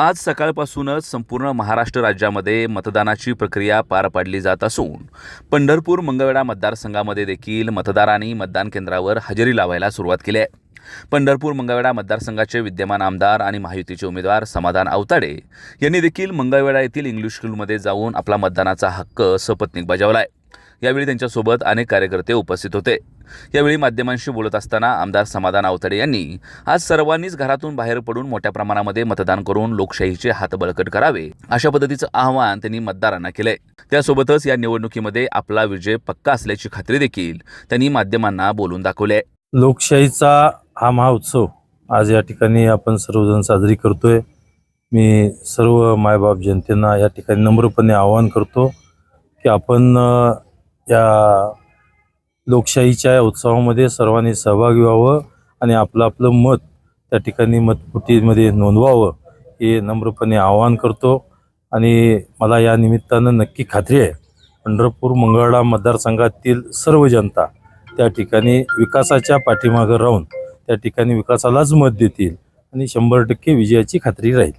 आज सकाळपासूनच संपूर्ण महाराष्ट्र राज्यामध्ये मतदानाची प्रक्रिया पार पाडली जात असून पंढरपूर मंगळवेढा मतदारसंघामध्ये देखील मतदारांनी मतदान केंद्रावर हजेरी लावायला सुरुवात केली आहे. पंढरपूर मंगळवेढा मतदारसंघाचे विद्यमान आमदार आणि महायुतीचे उमेदवार समाधान आवताडे यांनी देखील मंगळवेढा येथील इंग्लिश स्कूलमध्ये जाऊन आपला मतदानाचा हक्क सपत्नीक बजावला आहे यावेळी त्यांच्यासोबत अनेक कार्यकर्ते उपस्थित होते. यावेळी माध्यमांशी बोलत असताना आमदार समाधान आवतडे यांनी आज सर्वांनीच घरातून बाहेर पडून मोठ्या प्रमाणामध्ये मतदान करून लोकशाहीचे हात बळकट करावे अशा पद्धतीचं आवाहन त्यांनी मतदारांना केलंय. त्यासोबतच या निवडणुकीमध्ये आपला विजय पक्का असल्याची खात्री देखील त्यांनी माध्यमांना बोलून दाखवली आहे लोकशाहीचा हा महाउत्सव आज या ठिकाणी आपण सर्वजण साजरी करतोय. मी सर्व मायबाप जनतेना या ठिकाणी नम्रपणे आवाहन करतो की आपण या लोकशाहीच्या या उत्सवामध्ये सर्वांनी सहभागी व्हावं आणि आपलं आपलं मत त्या ठिकाणी मतपुटीमध्ये नोंदवावं हे नम्रपणे आवाहन करतो. आणि मला या निमित्तानं नक्की खात्री आहे पंढरपूर मंगळा मतदारसंघातील सर्व जनता त्या ठिकाणी विकासाच्या पाठीमागं राहून त्या ठिकाणी विकासालाच मत देतील आणि शंभर टक्के विजयाची खात्री राहील.